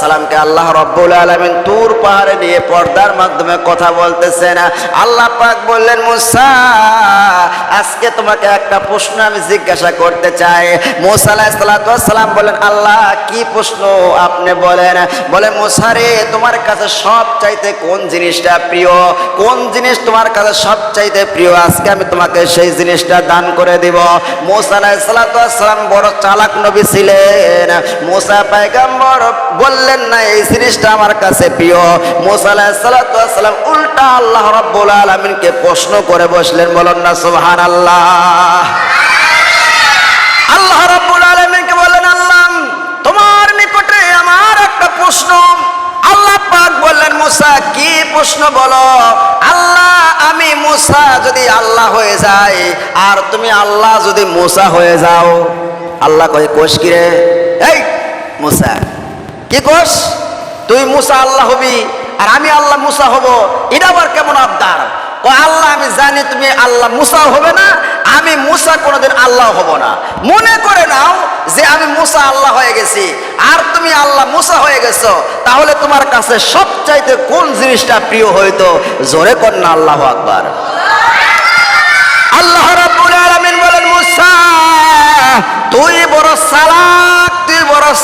সালামকে আল্লাহ রব্বুল আলমিন তুর পাহাড়ে নিয়ে পর্দার মাধ্যমে কথা বলতেছেন আল্লাহ পাক বললেন, মুসা, আজকে তোমাকে একটা প্রশ্ন আমি জিজ্ঞাসা করতে চাই। মুসা আলাহিসাল্লাম বলেন আল্লাহ, কি প্রশ্ন আপনি বলেন? বলে মুসারে তোমার কাছে সব চাইতে কোন জিনিসটা প্রিয়? কোন জিনিস তোমার কাছে সব চাইতে প্রিয়? আজকে আমি তোমাকে সেই জিনিসটা দান করে দিব। মুসা আলাহিসাল্লাম বড় চালাক নবী ছিলেন। মুসা পায়গাম্বর বললেন না, এই জিনিসটা আমার কাছে প্রিয়। মুসা আলাহিসাল্লাম উল্টা আল্লাহ রব্বুল আলমিনকে প্রশ্ন করে বসলেন, বলেন না সুবহান আল্লাহ আল্লাহ রব্বুল আলমিনকে বললেন, আল্লাহ, তোমার নিকটে আমার একটা প্রশ্ন। আল্লাহ পাক বললেন, মুসা, কি প্রশ্ন বলো? আল্লাহ, আমি মুসা যদি আল্লাহ হয়ে যাই, আর তুমি আল্লাহ যদি মুসা হয়ে যাও। আল্লাহ কয়, কোষ কিরে এই, মুসা। কি কোষ? তুই মুসা আল্লাহ হবি, আর আমি আল্লাহ মুসা হব। এটা আবার কেমন আবদার? কয়, আল্লাহ, আমি জানি তুমি আল্লাহ মুসা হবে না, আমি মুসা কোনোদিন আল্লাহ হব না। মনে করে নাও যে আমি মুসা আল্লাহ হয়ে গেছি। আর তুমি আল্লাহ মুসা হয়ে গেছো, তাহলে তোমার কাছে সবচাইতে কোন জিনিসটা প্রিয় হইতো? জোরে কর না, আল্লাহ আকবার। আল্লাহ বলেন, মুসা, তুই বড় বড়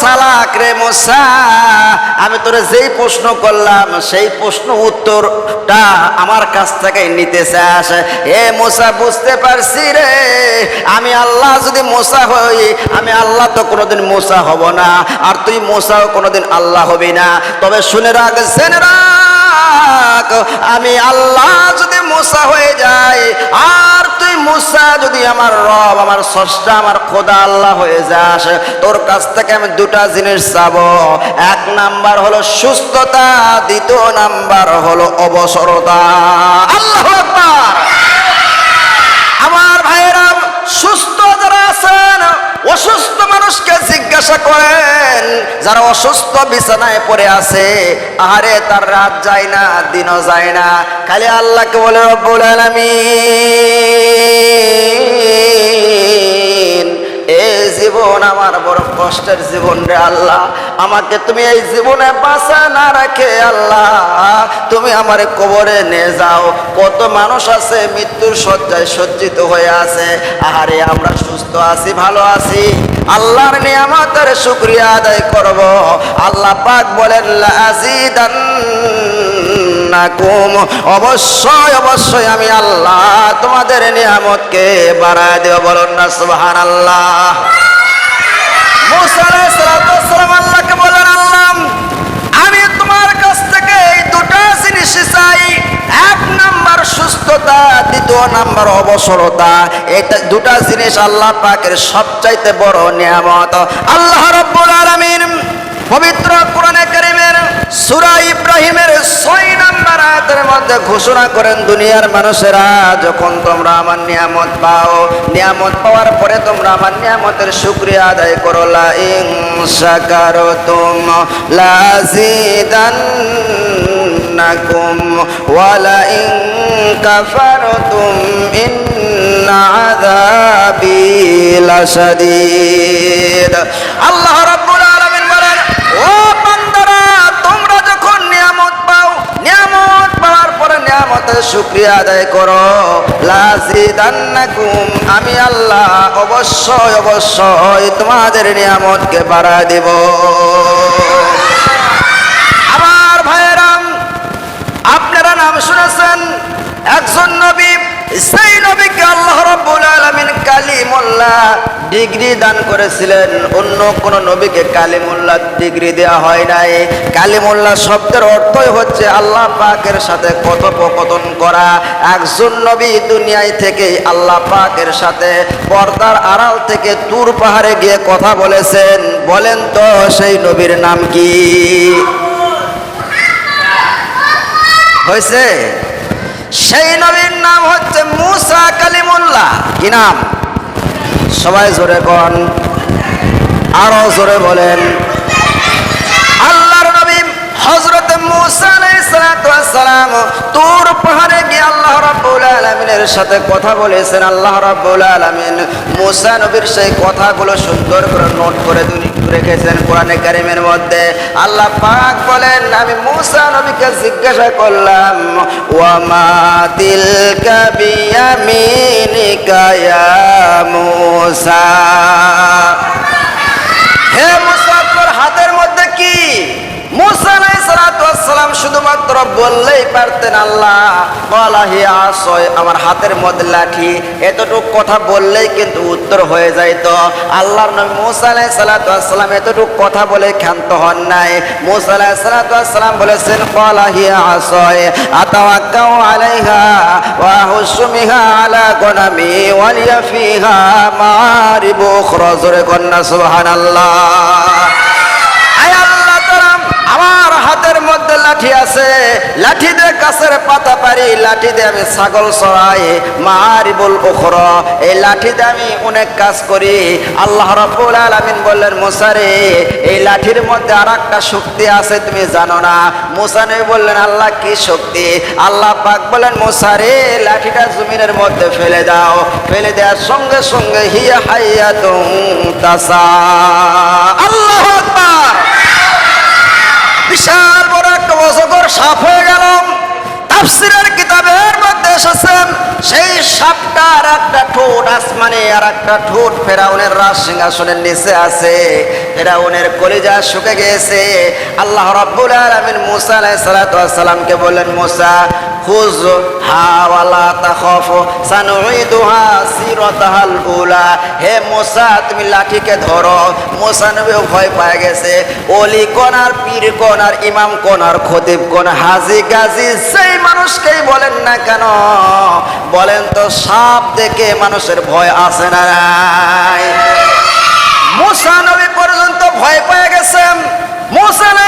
সালাক রে মুসা, আমি তোরে যেই প্রশ্ন করলাম, সেই প্রশ্ন উত্তরটা আমার কাছ থেকে নিতে চাস। এ মুসা, বুঝতে পারছি রে, আমি আল্লাহ যদি মোসা হই, আমি আল্লাহ তো কোনোদিন মোসা হব না, আর তুই মোসাও কোনোদিন আল্লাহ হবি না। তবে শুনে রাখ, জেনে রাখ, আমি আল্লাহ মুসা হয়ে যায়। আর তুই মুসা, যদি আমার রব, আমার স্রষ্টা, আমার খোদা আল্লাহ হয়ে যাস, তোর কাছ থেকে আমি দুটা জিনিস চাব। এক নাম্বার হলো সুস্থতা, দ্বিতীয় নাম্বার হলো অবসরতা। আল্লাহ আমার ভাইয়েরা সুস্থ অসুস্থ মানুষকে জিজ্ঞাসা করেন, যারা অসুস্থ বিছানায় পড়ে আছে আরে তার রাত যায় না, দিনও যায় না। খালি আল্লাহকে বলে, রব্বুল এই জীবন আমার বড় কষ্টের জীবন রে আল্লাহ। আমাকে তুমি এই জীবনে বাঁচা না রাখে আল্লাহ। তুমি আমার কবরে নিয়ে যাও। কত মানুষ আছে মৃত্যুর শয্যায় সজ্জিত হয়ে আছে। আহারে, আমরা সুস্থ আছি, ভালো আছি। আল্লাহর নিয়ামতের শুক্রিয়া আদায় করব। আল্লাহ পাক বলেন আজিদান নাকুম অবশ্যই অবশ্যই আমি আল্লাহ তোমাদের নিয়ামতকে বাড়ায় দেব। বলুন না সুবহান আল্লাহ এই এক নাম্বার সুস্থতা, দ্বিতীয় নাম্বার অবসরতা। এটা দুটা জিনিস আল্লাহ পাকের সবচাইতে বড় নিয়ামত। আল্লাহ রব্বুল আলামিন পবিত্র কোরআনে কারিমের সূরা ইব্রাহিমের 6 নাম্বার আয়াতের মধ্যে ঘোষণা করেন দুনিয়ার মানুষেরা, যখন তোমরা আমার নিয়ামত পাও, নিয়ামত পাওয়ার পরে তোমরা আমার নিয়ামতের শুকরিয়া আদায় করো। লা ইন শাকারতুম লাযিদান্নাকুম ওয়া লা ইন কাফারতুম ইন্না আযাবি লাশাদীদ। আল্লাহ শুকরিয়া আদায় করো। লাজিদান্নাকুম, আমি আল্লাহ অবশ্যই অবশ্যই তোমাদের নিয়ামতকে বাড়া দেব। আমার ভাইয়েরাম, আপনারা নাম শুনেছেন, একজন নবী সেই নবীকে আল্লাহ রাব্বুল আলামিন কালিমুল্লাহ ডিগ্রি দান করেছিলেন। অন্য কোন নবীকে কালিমুল্লাহ ডিগ্রি দেওয়া হয় নাই। কালিমুল্লাহ শব্দের অর্থই হচ্ছে আল্লাহ পাকের সাথে কথোপকথন করা। একজন নবী দুনিয়ায় থেকে আল্লাহ পাকের সাথে পর্দার আড়াল থেকে তুর পাহাড়ে গিয়ে কথা বলেছেন। বলেন তো, সেই নবীর নাম কি? হয়েছে? সেই নবীর নাম হচ্ছে মুসা কালিমুল্লাহ। কি নাম? সবাই জোরে কন। আরও জোরে বলেন। আল্লাহর নবী হজরতে মুসা তুর পাহাড়ে গিয়ে আল্লাহ সাথে কথা বলেছেন। আল্লাহ নবীর সেই কথাগুলো সুন্দর করে নোট করে রেখেছেন কারিমের মধ্যে। আল্লাহ পাক বলেন, আমি নবীকে জিজ্ঞাসা করলাম ওয়ামা হে হাতের মধ্যে কি? মুসা শুধুমাত্র বললেই পারতেন, আল্লাহ, বলা হি আসয় আমার হাতের মধ্যে লাঠি। কথা বললেই কিন্তু উত্তর হয়ে আল্লাহর নবী এতটুক কথা বলে ক্ষান্ত হন নাই। মুসা সালাম বলেছেন, বলা হি আসয় আতাওয়াক্কাউ আলাইহা ওয়া হুসমিহা আলা গনামি ওয়ালিয়া ফিহা মারিবু উখরা জোরে কন্যা, সুবহানাল্লাহ। আছে, লাঠি দিয়ে গাছের পাতা পারি লাঠি দিয়ে আমি ছাগল চড়াই, মারিবুল উখর। এই লাঠি দিয়ে আমি অনেক কাজ করি। আল্লাহ রাব্বুল আলামিন বললেন মুসারে এই লাঠির মধ্যে আর একটা শক্তি আছে, তুমি জানো না? মুসা নবী বললেন, আল্লাহ, কি শক্তি? আল্লাহ পাক বলেন মুসারে লাঠিটা জমিনের মধ্যে ফেলে দাও। ফেলে দেওয়ার সঙ্গে সঙ্গে হিয়া হাইয়া তাসা। আল্লাহ বিশাল অজগর সাফ হয়ে গেল তাফসিরের কিতাবের এসেছেন সেই সাপটার একটা ঠোঁট আসমানে আর একটা ঠোঁট ফেরাউনের রাজ সিংহাসনের নিচে আছে। ফেরাউনের কলিজা শুকে গিয়েছে। আল্লাহ রাব্বুল আলামিন মুসা আলাইহিস সালাতু ওয়াস সালামকে বললেন, মুসা, খুজ হাওয়ালা উলা। হে তুমি লাঠিকে ধরো। ভয় পায় গেছে। অলি কোন আর পীর কোন আর ইমাম কোন আর খতিব কোন, হাজি গাজি সেই মানুষকেই বলেন না কেন বলেন তো, সাপ দেখে মানুষের ভয় আসে না মুসা নবী পর্যন্ত ভয় পেয়ে গেছেন। মুসা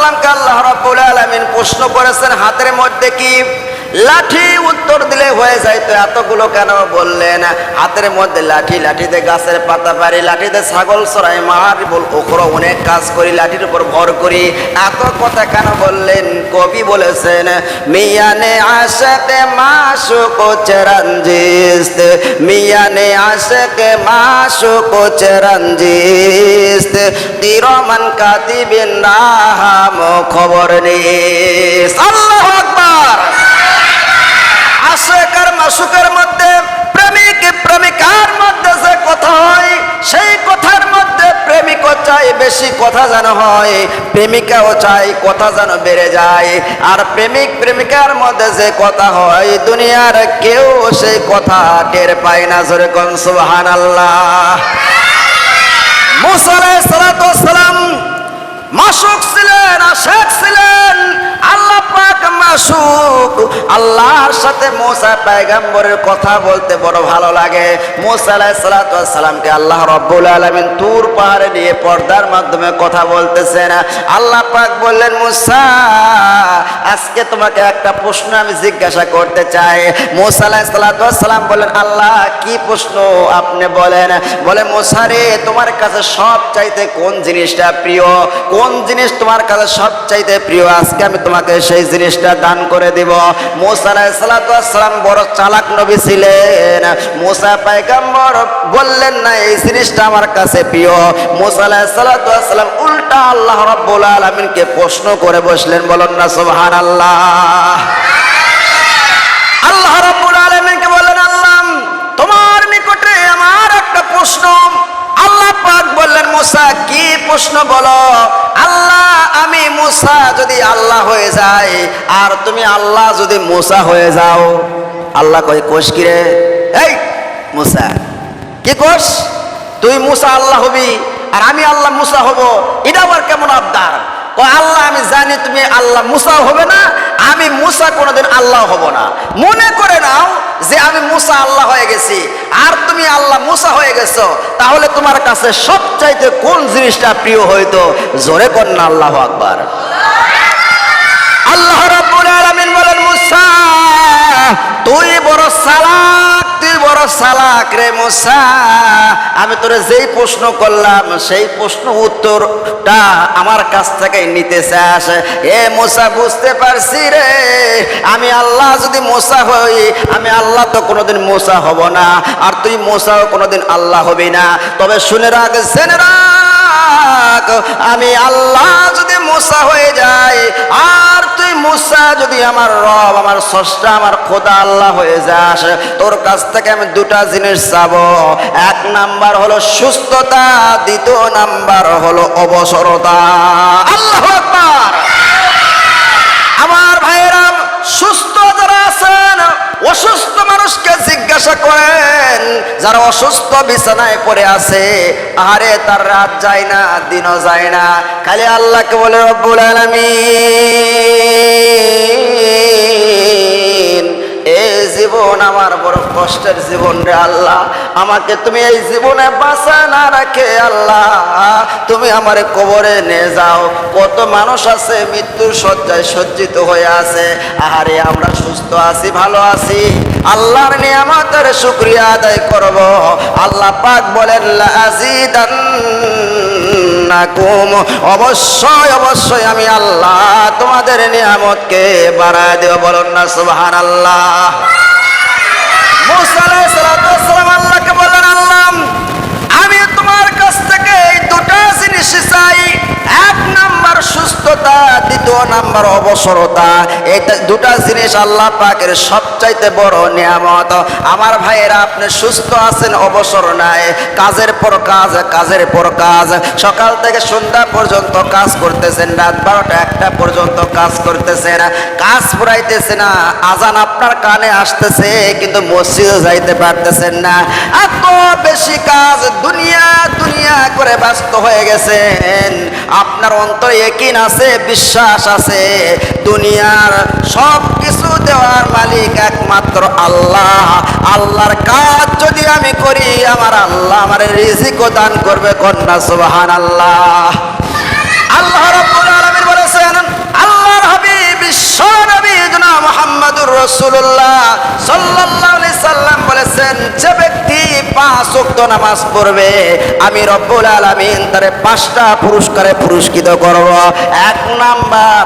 আলাইসালামকে আল্লাহ রাব্বুল আলামিন প্রশ্ন করেছেন হাতের মধ্যে কি লাঠি উত্তর দিলে হয়ে যাইতো এতগুলো কেন বললেন? হাতের মধ্যে লাঠি, লাঠিতে গাছের পাতা পারি লাঠিতে ছাগল সরাই মার বল ওখরো অনেক কাজ করি, লাঠির উপর ভর করি। এত কথা কেন বললেন? কবি বলেছেন, মিয়ানে আশাতে মাসুক চেরাঞ্জিস্ত, মিয়ানে আশাকে মাসুক চেরাঞ্জিস্ত, তিরমান কাতিবিন রাহাম খবর নিস। আল্লাহু আকবার মাসুকের মধ্যে, প্রেমিক প্রেমিকার মধ্যে যে কথা হয়, সেই কথার মধ্যে প্রেমিকও চাই বেশি কথা যেন হয়, প্রেমিকাও চাই কথা যেন বেড়ে যায়। আর প্রেমিক প্রেমিকার মধ্যে যে কথা হয়, দুনিয়ার কেউ সেই কথা টের পায় না, জোরে কোন সুবহান আল্লাহ মুসালাম মাসুক ছিলেন, আশেক ছিলেন আল্লাহ পাক মাসুক। আল্লাহর সাথে মোসা পায়গাম্বরের কথা বলতে বড় ভালো লাগে। মোসা আলাইসালামকে আল্লাহ রব্বুল আলমিন তুর পাহাড়ে নিয়ে পর্দার মাধ্যমে কথা বলতেছেন। আল্লাহ পাক বললেন, মুসা, আজকে তোমাকে একটা প্রশ্ন আমি জিজ্ঞাসা করতে চাই। মোসা আলাইসালাম বলেন আল্লাহ, কি প্রশ্ন আপনি বলেন? বলে মোসারে তোমার কাছে সব চাইতে কোন জিনিসটা প্রিয়? কোন জিনিস তোমার কাছে সব চাইতে প্রিয়? আজকে আমি তোমাকে সেই জিনিসটা দান করে দিব। মোসা আলাইসালাম বড় চালাক নবী ছিলেন। মোসা পাইগাম্বর বললেন, না, এই জিনিসটা আমার কাছে প্রিয়। মোসা আলাইসালাম উল্টা আল্লাহ রব্বুল আলমিনকে প্রশ্ন করে বসলেন, বলেন, না সুবহান আল্লাহ আল্লাহ রব্বুল আলমিনকে বললেন, আল্লাহ, তোমার নিকটে আমার একটা প্রশ্ন। আল্লাহ পাক বললেন, মুসা, কি প্রশ্ন বলো? আল্লাহ, আমি মুসা যদি আল্লাহ হয়ে যাই, আর তুমি আল্লাহ যদি মুসা হয়ে যাও, আল্লাহ কই কোষ কিরে এই, মুসা। কি কোষ? তুই মুসা আল্লাহ হবি, আর আমি আল্লাহ মুসা হব। এটা আবার কেমন আবদার? আল্লাহ, আমি জানি তুমি আল্লাহ মুসা হবে না, আমি মুসা কোনোদিন আল্লাহ হব না। মনে করে নাও যে আমি মুসা আল্লাহ হয়ে গেছি, আর তুমি আল্লাহ মুসা হয়ে গেছো, তাহলে তোমার কাছে সবচাইতে কোন জিনিসটা প্রিয় হইতো? জোরে কন্যা আল্লাহ আকবার। আল্লাহ রাব্বুল আলামিন বলেন, মুসা, তুই বড় সালাক সালাক রে মুসা। আমি তোরে যেই প্রশ্ন করলাম, সেই প্রশ্ন উত্তরটা আমার কাছ থেকে নিতে চাস। এ মুসা, বুঝতে পারছি রে। আমি আল্লাহ যদি মোসা হই, আমি আল্লাহ তো কোনোদিন মোসা হব না। আর তুই মোসাও কোনোদিন আল্লাহ হবি না। তবে শুনে রাখ, জেনে রাখ, আমি আল্লাহ যদি মুসা হয়ে যায় আর তুই মুসা যদি আমার রব, আমার স্রষ্টা, আমার খোদা আল্লাহ হয়ে যাস, তোর কাছ থেকে আমি দুটা জিনিস চাবো। এক নাম্বার হলো সুস্থতা, দ্বিতীয় নাম্বার হলো অবসরতা। আল্লাহ আমার ভাইয়েরাম সুস্থ যারা আছেন, অসুস্থ মানুষকে জিজ্ঞাসা করেন, যারা অসুস্থ বিছানায় পড়ে আছে আরে তার রাত যায় না, দিনও যায় না, খালি আল্লাহকে বলে, রব্বুল আলামিন। জীবন আমার বড় কষ্টের জীবন রে আল্লাহ। আমাকে তুমি এই জীবনে বাঁচা না রাখে আল্লাহ। তুমি আমার কবরে নিয়ে যাও। কত মানুষ আছে মৃত্যুর শয্যায় সজ্জিত হয়ে আছে। আহারে, আমরা সুস্থ আছি, ভালো আছি। আল্লাহর নিয়ামতের শুক্রিয়া আদায় করব। আল্লাহ পাক বলেন নাকুম অবশ্যই অবশ্যই আমি আল্লাহ তোমাদের নিয়ামতকে বাড়ায় দেব। বলুন না সুবহান আল্লাহ মুসা আলাইহিস আল্লাহ নাম্বার অবসরতা, এই দুটা জিনিস আল্লাহ পাকের সবচাইতে বড় নিয়ামত। আমার ভাইয়েরা, আপনি সুস্থ আছেন, অবসর নাই, কাজের পর কাজ, কাজের পর কাজ। সকাল থেকে সন্ধ্যা পর্যন্ত কাজ করতেছেন, রাত বারোটা একটা পর্যন্ত কাজ করতেছেন। কাজ পুরাইতেছে না, আজান আপনার কানে আসতেছে, কিন্তু মসজিদে যাইতে পারতেছেন না। এত বেশি কাজ দুনিয়া দুনিয়া করে ব্যস্ত হয়ে গেছেন। আপনার অন্তরে একিন আছে, বিশ্বাস আছে। দুনিয়ার সব কিছু দেওয়ার মালিক একমাত্র আল্লাহ। আল্লাহর কাজ যদি আমি করি, আমার আল্লাহ আমার রিজিকও দান করবে, কন্যা সুবহান আল্লাহ আল্লাহ রব্বুল আলামিন বলেছেন, আল্লাহর হাবিব বিশ্ব নবী জনাব আমি রব্বুল তারে পাঁচটা পুরস্কারে পুরস্কৃত করব। এক নাম্বার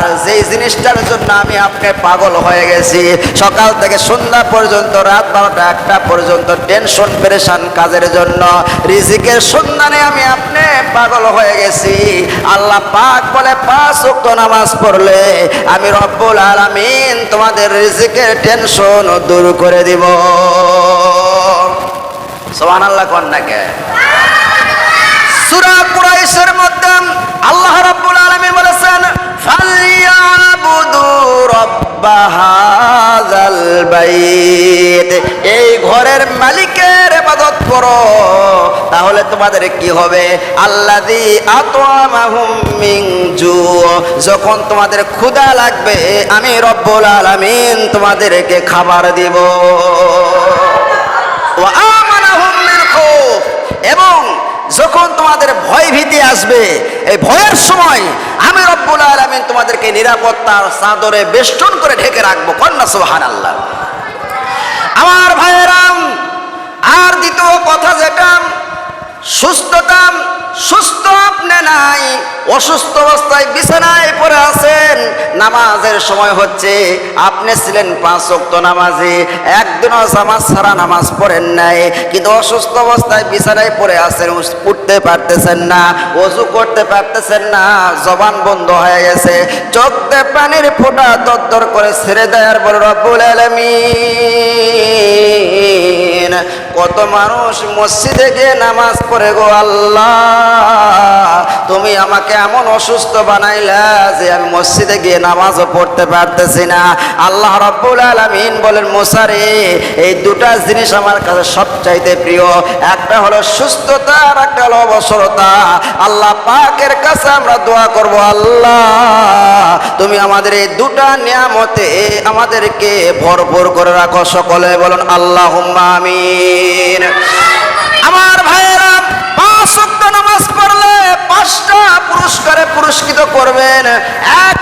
জিনিসটার জন্য আমি পাগল হয়ে গেছি, সকাল থেকে সন্ধ্যা পর্যন্ত, রাত বারোটা একটা পর্যন্ত টেনশন, পেরেশান কাজের জন্য, রিজিকের সন্ধানে আমি আপনি পাগল হয়ে গেছি। আল্লাহ পাক বলে, পাঁচ ওয়াক্ত নামাজ পড়লে আমি রব্বুল আলামিন তোমাদের রিজিকের টেনশন দূর করে দিব। সুবহানাল্লাহ কন্যাকে সুরা কুরাইশের মধ্যে আল্লাহ রাব্বুল আলামিন বলেছেন, ফালিয়াবুদু রাব্ব হাযাল বাইত এই ঘরের মালিকের ইবাদত করো তাহলে তোমাদের কি হবে? মিন যখন তোমাদের ক্ষুধা লাগবে, আমি রব্বুল আলামিন তোমাদেরকে খাবার দিব। এবং যখন তোমাদের ভয় ভীতি আসবে, এই ভয়ের সময় আমি রব্বুল আলামিন তোমাদেরকে নিরাপত্তার চাদরে বেষ্টন করে ঢেকে রাখব। কন্যা সুবহানাল্লাহ। আমার ভাইয়েরাম, আর দ্বিতীয় কথা যেটা সুস্থতা সুস্থ আপনি নাই, অসুস্থ অবস্থায় বিছানায় পড়ে আছেন। নামাজের সময় হচ্ছে, আপনি ছিলেন পাঁচ ওয়াক্ত নামাজে, একদিনও নামাজ ছাড়া নামাজ পড়েন নাই, কিন্তু অসুস্থ অবস্থায় বিছানায় পড়ে আছেন উঠতে পারতেছেন না, অজু করতে পারতেছেন না, জবান বন্ধ হয়ে গেছে চোখ দিয়ে পানির ফোঁটা দরদর করে ছেড়ে দেয় আর বলে, রব্বুল আলামিন। কত মানুষ মসজিদে গিয়ে নামাজ পড়ে গো আল্লাহ। তুমি আমাকে এমন অসুস্থ বানাইলা যে আমি মসজিদে গিয়ে নামাজও পড়তে পারতেছি না। আল্লাহ রব্বুল আলামিন বলেন, মোসারে, এই দুটা জিনিস আমার কাছে সবচাইতে প্রিয়। একটা হলো সুস্থতা আর একটা হলো অবসরতা। আল্লাহ পাকের কাছে আমরা দোয়া করব, আল্লাহ, তুমি আমাদের এই দুটা নিয়ামতে আমাদেরকে ভরপুর করে রাখো সকলে। বলুন আল্লাহ আমিন। আমার ভাইয়েরা পাঁচ নামাজ পড়লে পাঁচটা পুরস্কারে পুরস্কৃত করবেন। এক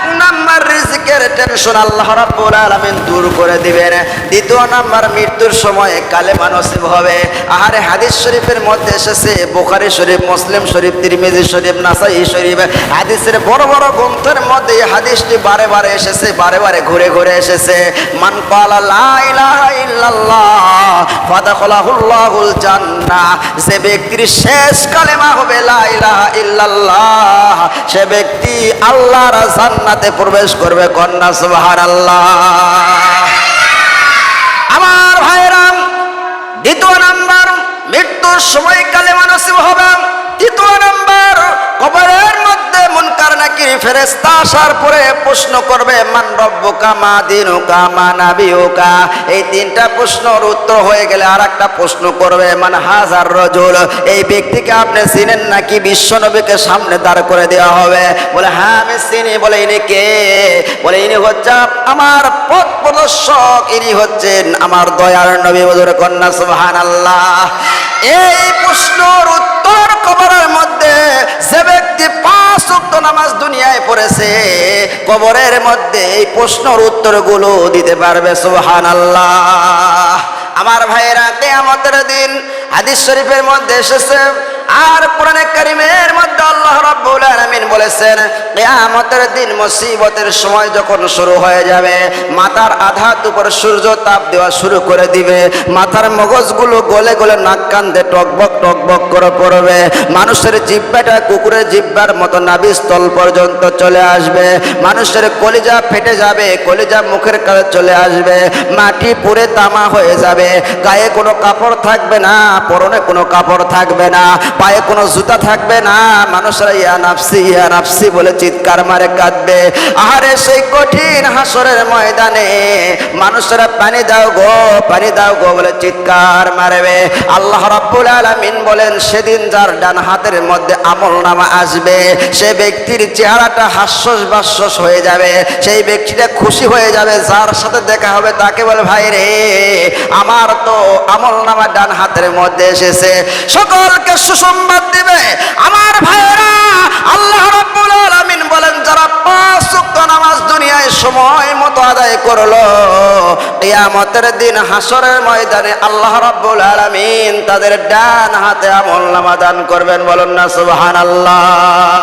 রিজিকের টেনশন আল্লাহ রাব্বুল আলামিন দূর করে দিবেন। দ্বিতীয় নাম্বার, মৃত্যুর সময় কালেমা নসিব হবে। আহারে হাদিস শরীফের মধ্যে এসেছে, বুখারী শরীফ, মুসলিম শরীফ, তিরমিজি শরীফ, নাসাই শরীফ। হাদিসের বড় বড় গ্রন্থের মধ্যে এই হাদিসটি বারে বারে এসেছে, বারে বারে ঘুরে ঘুরে এসেছে। মান ক্বালা লা ইলাহা ইল্লাল্লাহ, ফাদাখালাহুল্লাহুল জান্নাহ। যে ব্যক্তির শেষ কালেমা হবে লা ইলাহা ইল্লাল্লাহ, সে ব্যক্তি আল্লাহর জান্নাতে প্রবেশ করবে কন্যা সুবহানাল্লাহ। আমার ভাইরাম দ্বিতীয় নাম্বার মৃত্যুর সময়কালে মানসিক হবে। তৃতীয় নাম্বার কবরের মধ্যে মুনকার নাকির ফেরেস্তা আসার পরে প্রশ্ন করবে, মান রব্বুকা, মা দিনুকা, মা নাবিউকা? এই তিনটা প্রশ্নর উত্তর হয়ে গেলে আর একটা প্রশ্ন করবে, মান হাজার রজুল? এই ব্যক্তিকে আপনি চিনেন নাকি বিশ্ব নবীকে সামনে দাঁড় করে দেওয়া হবে? বলে হ্যাঁ আমি চিনি। বলে, ইনি কে? বলে, ইনি হচ্ছে আমার পথ প্রদর্শক, ইনি হচ্ছেন আমার দয়ার নবী বধুর কন্যা সুবহান আল্লাহ এই প্রশ্নর উত্তর কবরের মধ্যে যে ব্যক্তি পাঁচ উক্ত নামাজ দুনিয়ায় পড়েছে, কবরের মধ্যে এই প্রশ্নর উত্তরগুলো দিতে পারবে সোহান আল্লাহ আমার ভাইয়েরা, কেয়ামতের দিন হাদিস শরীফের মধ্যে এসেছে আর কোরআনে কারিমের মধ্যে আল্লাহ রাব্বুল আলামিন বলেছেন, কিয়ামতের দিন মুসিবতের সময় যখন শুরু হয়ে যাবে, মাথার আধাত উপর সূর্য তাপ দেওয়া শুরু করে দিবে, মাথার মগজগুলো গলে গলে নাক কান্দে টকবক টকবক করে পড়বে, মানুষের জিব্বাটা কুকুরের জিব্বার মতো নাভিস্থল পর্যন্ত চলে আসবে, মানুষের কলিজা ফেটে যাবে, কলিজা মুখের কাছে চলে আসবে, মাটি পুড়ে তামা হয়ে যাবে, গায়ে কোনো কাপড় থাকবে না, পরনে কোনো কাপড় থাকবে না পায়ে কোনো জুতা থাকবে না? মানুষরা, ইয়া নাফসি ইয়া নাফসি বলে চিৎকার মারে কাঁদবে। আহারে সেই কঠিন হাসরের ময়দানে মানুষরা, পানি দাও গো, পানি দাও গো বলে চিৎকার মারবে। আল্লাহ রাব্বুল আলামিন বলেন, সেদিন যার ডান হাতের মধ্যে আমল নামা আসবে, সে ব্যক্তির চেহারাটা হাস্যস বাস্যস হয়ে যাবে। সেই ব্যক্তিটা খুশি হয়ে যাবে, যার সাথে দেখা হবে তাকে বলে, ভাই রে, আমার তো আমল নামা ডান হাতের মধ্যে এসেছে। সকলকে সুসংবাদ দিবে। আমার ভাইয়েরা, আল্লাহ রাব্বুল আলামিন বলেন, যারা পাঁচ ওয়াক্ত নামাজ দুনিয়ায় সময় মতো আদায় করল, কিয়ামতের দিন হাসরের ময়দানে আল্লাহ রাব্বুল আলামিন তাদের ডান হাতে আমল নামা দান করবেন। বলুন না, সুবহানাল্লাহ।